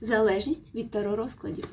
Залежність від таро розкладів.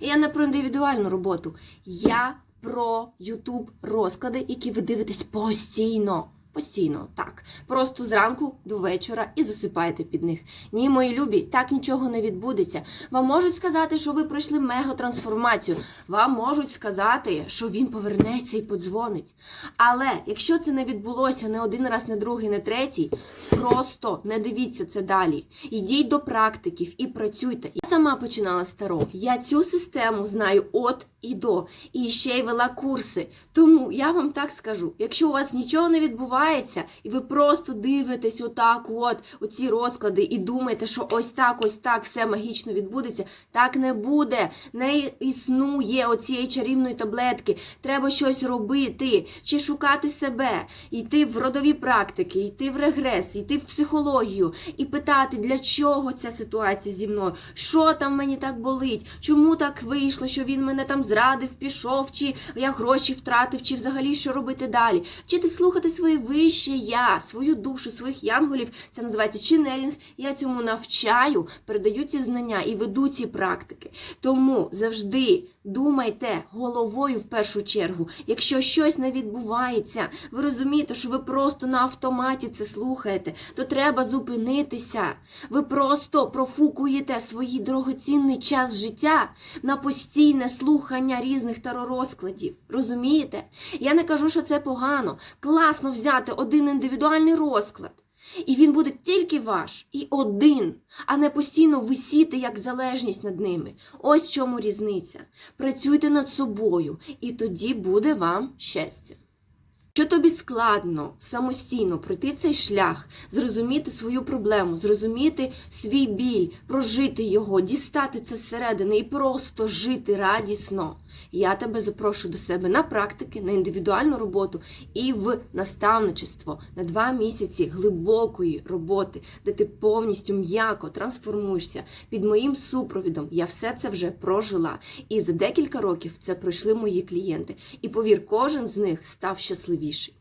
І я не про індивідуальну роботу. Я про YouTube розклади, які ви дивитесь постійно. Постійно, так. Просто зранку до вечора і засипаєте під них. Ні, мої любі, так нічого не відбудеться. Вам можуть сказати, що ви пройшли мегатрансформацію. Вам можуть сказати, що він повернеться і подзвонить. Але якщо це не відбулося не один раз, не другий, не третій, просто не дивіться це далі. Йдіть до практиків і працюйте. Сама починала з таро. Я цю систему знаю от і до. І ще й вела курси. Тому я вам так скажу: якщо у вас нічого не відбувається, і ви просто дивитесь отак, от оці розклади, і думаєте, що ось так, ось так все магічно відбудеться, так не буде. Не існує оцієї чарівної таблетки. Треба щось робити, чи шукати себе, йти в родові практики, йти в регрес, йти в психологію і питати, для чого ця ситуація зі мною, що там мені так болить, чому так вийшло, що він мене там зрадив, пішов, чи я гроші втратив, чи взагалі що робити далі. Вчити слухати своє вище я, свою душу, своїх янголів. Це називається ченелінг. Я цьому навчаю, передаю ці знання і веду ці практики. Тому завжди думайте головою в першу чергу. Якщо щось не відбувається, ви розумієте, що ви просто на автоматі це слухаєте, то треба зупинитися. Ви просто профукуєте свій дорогоцінний час життя на постійне слухання різних теророзкладів. Розумієте? Я не кажу, що це погано. Класно взяти один індивідуальний розклад. І він буде тільки ваш і один, а не постійно висіти як залежність над ними. Ось в чому різниця. Працюйте над собою, і тоді буде вам щастя. Що тобі складно самостійно пройти цей шлях, зрозуміти свою проблему, зрозуміти свій біль, прожити його, дістати це зсередини і просто жити радісно. Я тебе запрошую до себе на практики, на індивідуальну роботу і в наставничество на два місяці глибокої роботи, де ти повністю м'яко трансформуєшся під моїм супровідом. Я все це вже прожила. І за декілька років це пройшли мої клієнти. І повір, кожен з них став щасливіший.